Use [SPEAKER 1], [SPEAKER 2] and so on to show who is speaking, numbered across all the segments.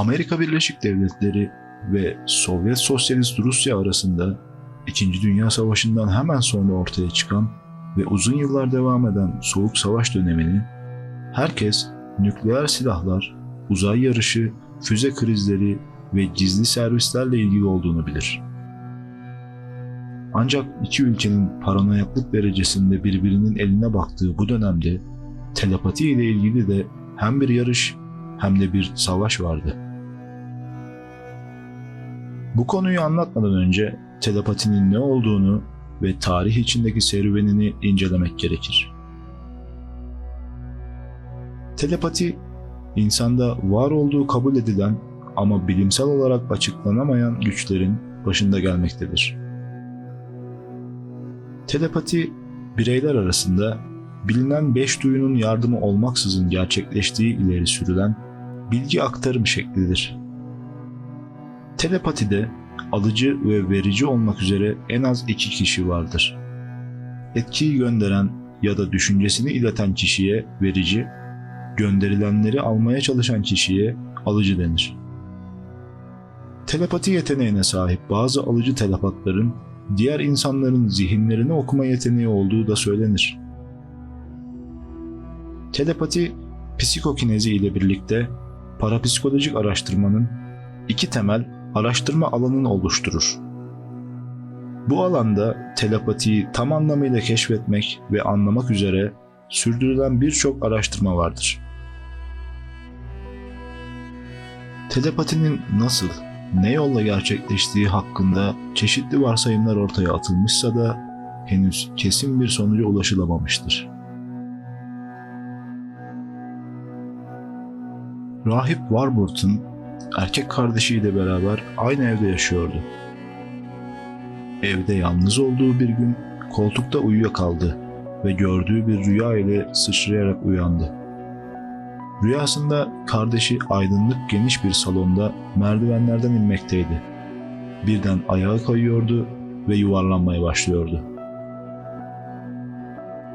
[SPEAKER 1] Amerika Birleşik Devletleri ve Sovyet Sosyalist Rusya arasında İkinci Dünya Savaşı'ndan hemen sonra ortaya çıkan ve uzun yıllar devam eden Soğuk Savaş dönemini herkes nükleer silahlar, uzay yarışı, füze krizleri ve gizli servislerle ilgili olduğunu bilir. Ancak iki ülkenin paranoyaklık derecesinde birbirinin eline baktığı bu dönemde telepati ile ilgili de hem bir yarış hem de bir savaş vardı. Bu konuyu anlatmadan önce telepatinin ne olduğunu ve tarih içindeki serüvenini incelemek gerekir. Telepati, insanda var olduğu kabul edilen ama bilimsel olarak açıklanamayan güçlerin başında gelmektedir. Telepati, bireyler arasında bilinen beş duyunun yardımı olmaksızın gerçekleştiği ileri sürülen bilgi aktarım şeklidir. Telepatide alıcı ve verici olmak üzere en az iki kişi vardır. Etkiyi gönderen ya da düşüncesini ileten kişiye verici, gönderilenleri almaya çalışan kişiye alıcı denir. Telepati yeteneğine sahip bazı alıcı telepatların diğer insanların zihinlerini okuma yeteneği olduğu da söylenir. Telepati, psikokinezi ile birlikte parapsikolojik araştırmanın iki temel araştırma alanını oluşturur. Bu alanda telepatiyi tam anlamıyla keşfetmek ve anlamak üzere sürdürülen birçok araştırma vardır. Telepatinin nasıl, ne yolla gerçekleştiği hakkında çeşitli varsayımlar ortaya atılmışsa da henüz kesin bir sonuca ulaşılamamıştır. Rahip Warburton erkek kardeşiyle beraber aynı evde yaşıyordu. Evde yalnız olduğu bir gün koltukta uyuyakaldı ve gördüğü bir rüya ile sıçrayarak uyandı. Rüyasında kardeşi aydınlık geniş bir salonda merdivenlerden inmekteydi. Birden ayağa kayıyordu ve yuvarlanmaya başlıyordu.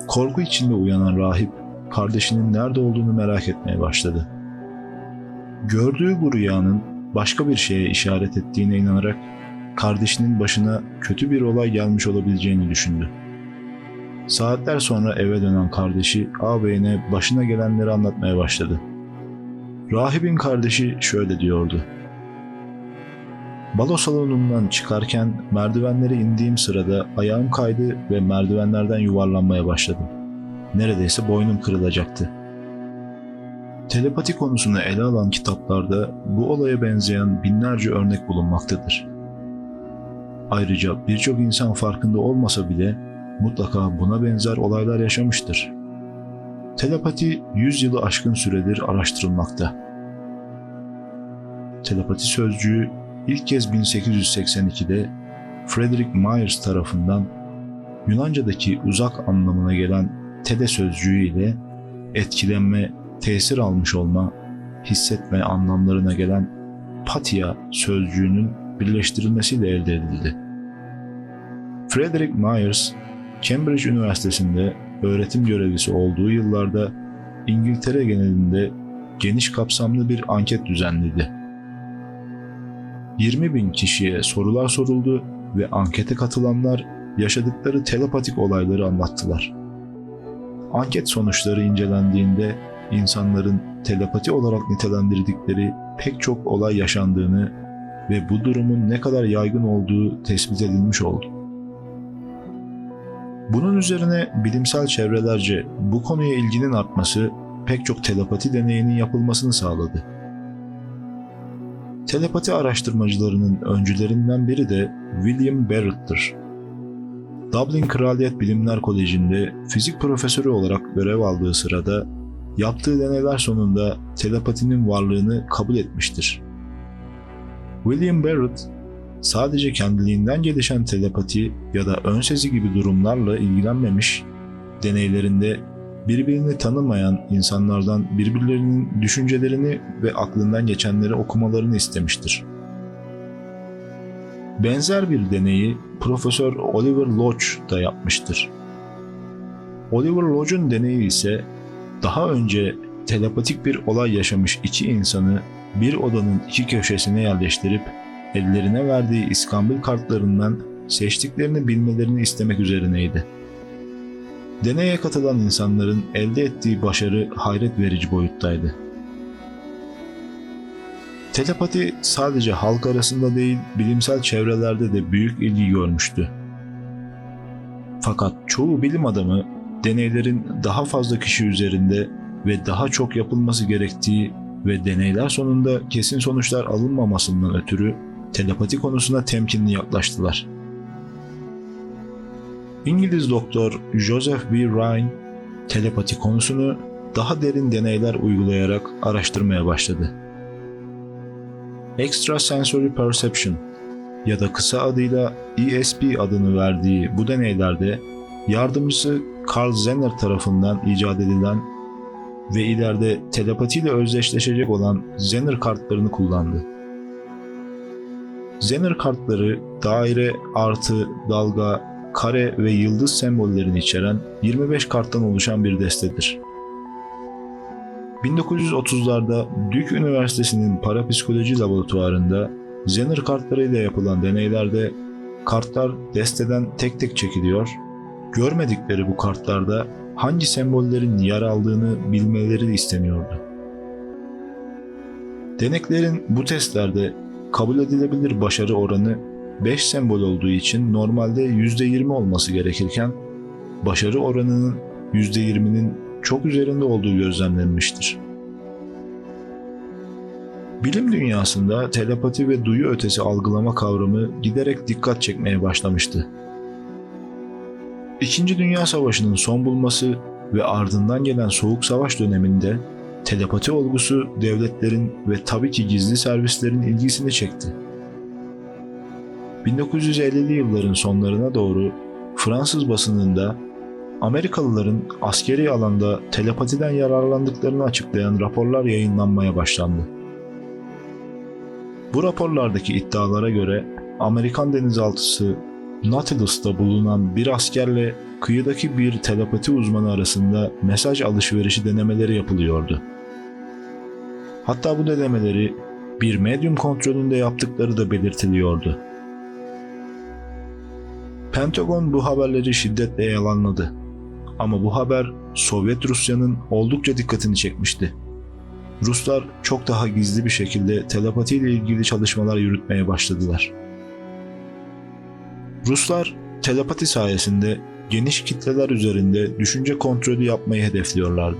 [SPEAKER 1] Korku içinde uyanan rahip kardeşinin nerede olduğunu merak etmeye başladı. Gördüğü bu rüyanın başka bir şeye işaret ettiğine inanarak kardeşinin başına kötü bir olay gelmiş olabileceğini düşündü. Saatler sonra eve dönen kardeşi ağabeyine başına gelenleri anlatmaya başladı. Rahibin kardeşi şöyle diyordu. Balo salonundan çıkarken merdivenlere indiğim sırada ayağım kaydı ve merdivenlerden yuvarlanmaya başladım. Neredeyse boynum kırılacaktı. Telepati konusunu ele alan kitaplarda bu olaya benzeyen binlerce örnek bulunmaktadır. Ayrıca birçok insan farkında olmasa bile mutlaka buna benzer olaylar yaşamıştır. Telepati 100 yılı aşkın süredir araştırılmakta. Telepati sözcüğü ilk kez 1882'de Frederick Myers tarafından Yunanca'daki uzak anlamına gelen tele sözcüğü ile etkilenme, tesir almış olma, hissetme anlamlarına gelen patia sözcüğünün birleştirilmesiyle elde edildi. Frederick Myers, Cambridge Üniversitesi'nde öğretim görevlisi olduğu yıllarda İngiltere genelinde geniş kapsamlı bir anket düzenledi. 20 bin kişiye sorular soruldu ve ankete katılanlar yaşadıkları telepatik olayları anlattılar. Anket sonuçları incelendiğinde insanların telepati olarak nitelendirdikleri pek çok olay yaşandığını ve bu durumun ne kadar yaygın olduğu tespit edilmiş oldu. Bunun üzerine bilimsel çevrelerce bu konuya ilginin artması pek çok telepati deneyinin yapılmasını sağladı. Telepati araştırmacılarının öncülerinden biri de William Barrett'tır. Dublin Kraliyet Bilimler Koleji'nde fizik profesörü olarak görev aldığı sırada yaptığı deneyler sonunda telepatinin varlığını kabul etmiştir. William Barrett sadece kendiliğinden gelişen telepati ya da ön sezi gibi durumlarla ilgilenmemiş, deneylerinde birbirini tanımayan insanlardan birbirlerinin düşüncelerini ve aklından geçenleri okumalarını istemiştir. Benzer bir deneyi Profesör Oliver Lodge da yapmıştır. Oliver Lodge'un deneyi ise daha önce telepatik bir olay yaşamış iki insanı bir odanın iki köşesine yerleştirip ellerine verdiği iskambil kartlarından seçtiklerini bilmelerini istemek üzerineydi. Deneye katılan insanların elde ettiği başarı hayret verici boyuttaydı. Telepati sadece halk arasında değil, bilimsel çevrelerde de büyük ilgi görmüştü. Fakat çoğu bilim adamı deneylerin daha fazla kişi üzerinde ve daha çok yapılması gerektiği ve deneyler sonunda kesin sonuçlar alınmamasından ötürü telepati konusuna temkinli yaklaştılar. İngiliz doktor Joseph B. Ryan telepati konusunu daha derin deneyler uygulayarak araştırmaya başladı. Extrasensory Perception ya da kısa adıyla ESP adını verdiği bu deneylerde yardımcısı Carl Zener tarafından icat edilen ve ileride telepatiyle özdeşleşecek olan Zener kartlarını kullandı. Zener kartları daire, artı, dalga, kare ve yıldız sembollerini içeren 25 karttan oluşan bir destedir. 1930'larda Duke Üniversitesi'nin parapsikoloji laboratuvarında Zener kartlarıyla yapılan deneylerde kartlar desteden tek tek çekiliyor, görmedikleri bu kartlarda hangi sembollerin yer aldığını bilmeleri isteniyordu. Deneklerin bu testlerde kabul edilebilir başarı oranı 5 sembol olduğu için normalde %20 olması gerekirken başarı oranının %20'nin çok üzerinde olduğu gözlemlenmiştir. Bilim dünyasında telepati ve duyu ötesi algılama kavramı giderek dikkat çekmeye başlamıştı. İkinci Dünya Savaşı'nın son bulması ve ardından gelen Soğuk Savaş döneminde telepati olgusu devletlerin ve tabii ki gizli servislerin ilgisini çekti. 1950'li yılların sonlarına doğru Fransız basınında Amerikalıların askeri alanda telepatiden yararlandıklarını açıklayan raporlar yayınlanmaya başlandı. Bu raporlardaki iddialara göre Amerikan denizaltısı Nautilus'ta bulunan bir askerle kıyıdaki bir telepati uzmanı arasında mesaj alışverişi denemeleri yapılıyordu. Hatta bu denemeleri bir medyum kontrolünde yaptıkları da belirtiliyordu. Pentagon bu haberleri şiddetle yalanladı. Ama bu haber Sovyet Rusya'nın oldukça dikkatini çekmişti. Ruslar çok daha gizli bir şekilde telepati ile ilgili çalışmalar yürütmeye başladılar. Ruslar telepati sayesinde geniş kitleler üzerinde düşünce kontrolü yapmayı hedefliyorlardı.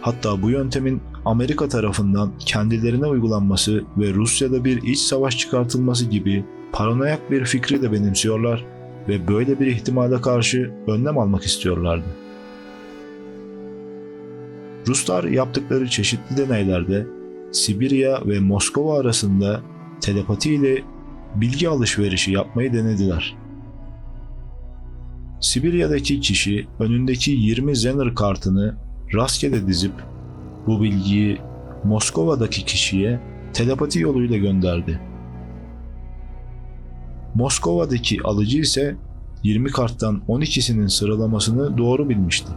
[SPEAKER 1] Hatta bu yöntemin Amerika tarafından kendilerine uygulanması ve Rusya'da bir iç savaş çıkartılması gibi paranoyak bir fikri de benimsiyorlar ve böyle bir ihtimale karşı önlem almak istiyorlardı. Ruslar yaptıkları çeşitli deneylerde Sibirya ve Moskova arasında telepati ile bilgi alışverişi yapmayı denediler. Sibirya'daki kişi önündeki 20 Zener kartını rastgele dizip bu bilgiyi Moskova'daki kişiye telepati yoluyla gönderdi. Moskova'daki alıcı ise 20 karttan 12'sinin sıralamasını doğru bilmişti.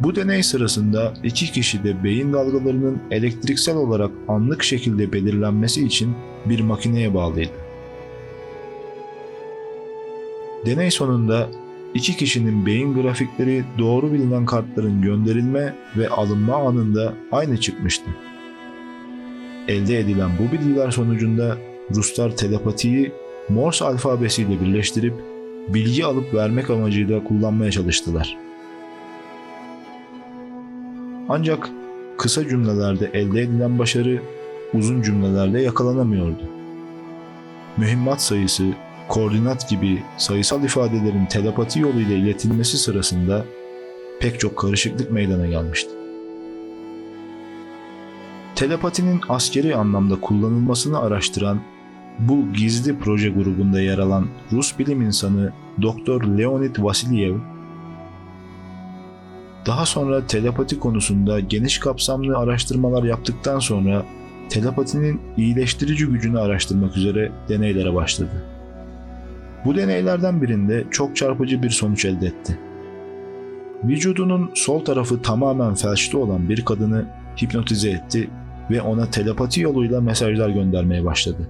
[SPEAKER 1] Bu deney sırasında iki kişi de beyin dalgalarının elektriksel olarak anlık şekilde belirlenmesi için bir makineye bağlıydı. Deney sonunda iki kişinin beyin grafikleri doğru bilinen kartların gönderilme ve alınma anında aynı çıkmıştı. Elde edilen bu bilgiler sonucunda Ruslar telepatiyi Morse alfabesiyle birleştirip bilgi alıp vermek amacıyla kullanmaya çalıştılar. Ancak kısa cümlelerde elde edilen başarı uzun cümlelerde yakalanamıyordu. Mühimmat sayısı, koordinat gibi sayısal ifadelerin telepati yoluyla iletilmesi sırasında pek çok karışıklık meydana gelmişti. Telepatinin askeri anlamda kullanılmasını araştıran bu gizli proje grubunda yer alan Rus bilim insanı Dr. Leonid Vasilyev daha sonra telepati konusunda geniş kapsamlı araştırmalar yaptıktan sonra telepatinin iyileştirici gücünü araştırmak üzere deneylere başladı. Bu deneylerden birinde çok çarpıcı bir sonuç elde etti. Vücudunun sol tarafı tamamen felçli olan bir kadını hipnotize etti ve ona telepati yoluyla mesajlar göndermeye başladı.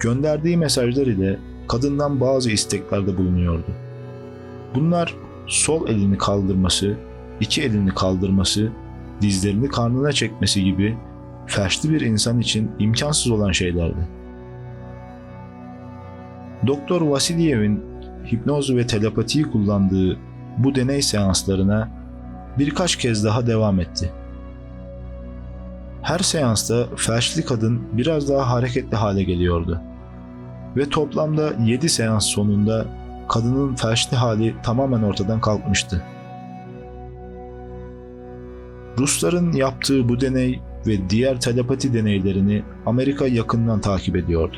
[SPEAKER 1] Gönderdiği mesajlar ile kadından bazı isteklerde bulunuyordu. Bunlar sol elini kaldırması, iki elini kaldırması, dizlerini karnına çekmesi gibi felçli bir insan için imkansız olan şeylerdi. Doktor Vasilyev'in hipnoz ve telepatiyi kullandığı bu deney seanslarına birkaç kez daha devam etti. Her seansta felçli kadın biraz daha hareketli hale geliyordu. Ve toplamda 7 seans sonunda kadının felçli hali tamamen ortadan kalkmıştı. Rusların yaptığı bu deney ve diğer telepati deneylerini Amerika yakından takip ediyordu.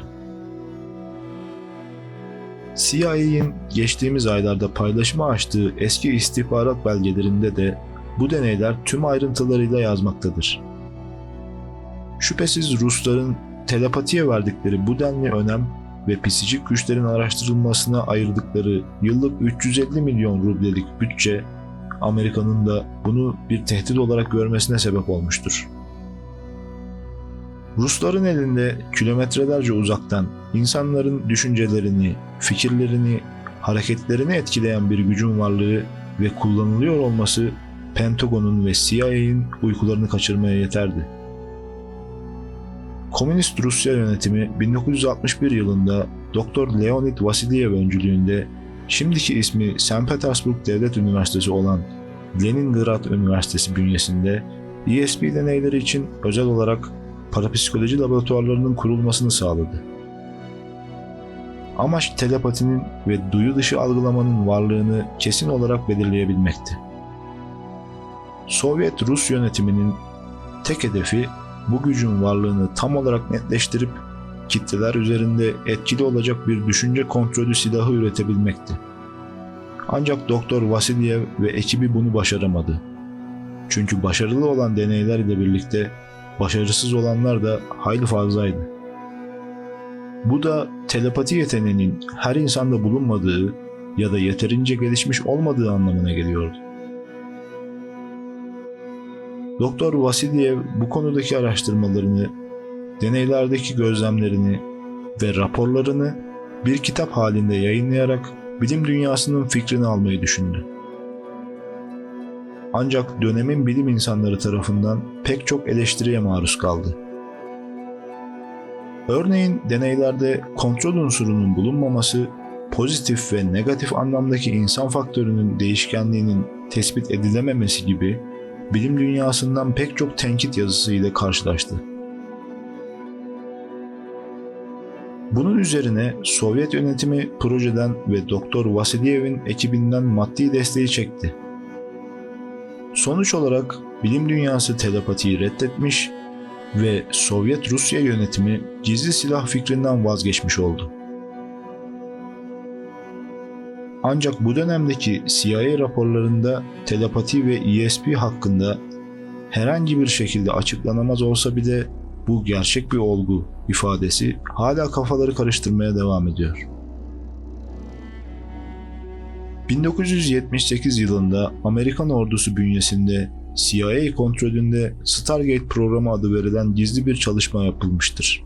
[SPEAKER 1] CIA'in geçtiğimiz aylarda paylaşıma açtığı eski istihbarat belgelerinde de bu deneyler tüm ayrıntılarıyla yazmaktadır. Şüphesiz Rusların telepatiye verdikleri bu denli önem ve psikik güçlerin araştırılmasına ayırdıkları yıllık 350 milyon rublelik bütçe Amerika'nın da bunu bir tehdit olarak görmesine sebep olmuştur. Rusların elinde kilometrelerce uzaktan insanların düşüncelerini, fikirlerini, hareketlerini etkileyen bir gücün varlığı ve kullanılıyor olması Pentagon'un ve CIA'in uykularını kaçırmaya yeterdi. Komünist Rusya yönetimi 1961 yılında Dr. Leonid Vasilyev öncülüğünde şimdiki ismi St. Petersburg Devlet Üniversitesi olan Leningrad Üniversitesi bünyesinde ESP deneyleri için özel olarak parapsikoloji laboratuvarlarının kurulmasını sağladı. Amaç telepatinin ve duyu dışı algılamanın varlığını kesin olarak belirleyebilmekti. Sovyet Rus yönetiminin tek hedefi bu gücün varlığını tam olarak netleştirip kitleler üzerinde etkili olacak bir düşünce kontrolü silahı üretebilmekti. Ancak Doktor Vasilyev ve ekibi bunu başaramadı. Çünkü başarılı olan deneyler ile birlikte başarısız olanlar da hayli fazlaydı. Bu da telepati yeteneğinin her insanda bulunmadığı ya da yeterince gelişmiş olmadığı anlamına geliyordu. Doktor Vasilyev bu konudaki araştırmalarını, deneylerdeki gözlemlerini ve raporlarını bir kitap halinde yayınlayarak bilim dünyasının fikrini almayı düşündü. Ancak dönemin bilim insanları tarafından pek çok eleştiriye maruz kaldı. Örneğin deneylerde kontrol unsurunun bulunmaması, pozitif ve negatif anlamdaki insan faktörünün değişkenliğinin tespit edilememesi gibi bilim dünyasından pek çok tenkit yazısı ile karşılaştı. Bunun üzerine Sovyet yönetimi projeden ve Doktor Vasilyev'in ekibinden maddi desteği çekti. Sonuç olarak bilim dünyası telepatiyi reddetmiş ve Sovyet Rusya yönetimi gizli silah fikrinden vazgeçmiş oldu. Ancak bu dönemdeki CIA raporlarında telepati ve ESP hakkında herhangi bir şekilde açıklanamaz olsa bile bu gerçek bir olgu ifadesi hala kafaları karıştırmaya devam ediyor. 1978 yılında Amerikan ordusu bünyesinde CIA kontrolünde Stargate programı adı verilen gizli bir çalışma yapılmıştır.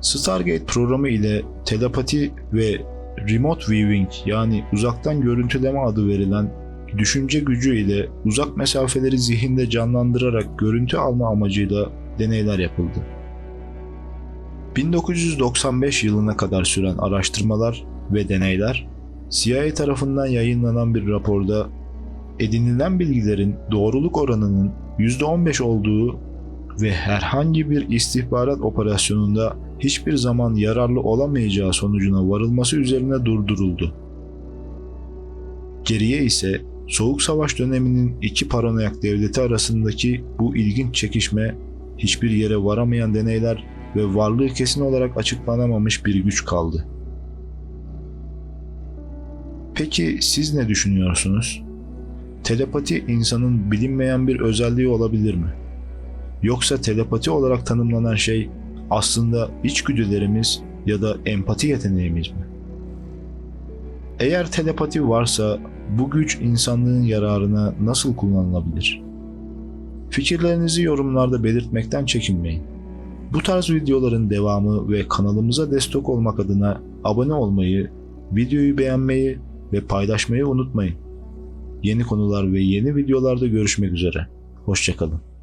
[SPEAKER 1] Stargate programı ile telepati ve remote viewing yani uzaktan görüntüleme adı verilen düşünce gücü ile uzak mesafeleri zihinde canlandırarak görüntü alma amacıyla deneyler yapıldı. 1995 yılına kadar süren araştırmalar ve deneyler CIA tarafından yayınlanan bir raporda edinilen bilgilerin doğruluk oranının %15 olduğu ve herhangi bir istihbarat operasyonunda hiçbir zaman yararlı olamayacağı sonucuna varılması üzerine durduruldu. Geriye ise Soğuk Savaş döneminin iki paranoyak devleti arasındaki bu ilginç çekişme, hiçbir yere varamayan deneyler ve varlığı kesin olarak açıklanamamış bir güç kaldı. Peki siz ne düşünüyorsunuz? Telepati insanın bilinmeyen bir özelliği olabilir mi? Yoksa telepati olarak tanımlanan şey aslında içgüdülerimiz ya da empati yeteneğimiz mi? Eğer telepati varsa bu güç insanlığın yararına nasıl kullanılabilir? Fikirlerinizi yorumlarda belirtmekten çekinmeyin. Bu tarz videoların devamı ve kanalımıza destek olmak adına abone olmayı, videoyu beğenmeyi ve paylaşmayı unutmayın. Yeni konular ve yeni videolarda görüşmek üzere. Hoşçakalın.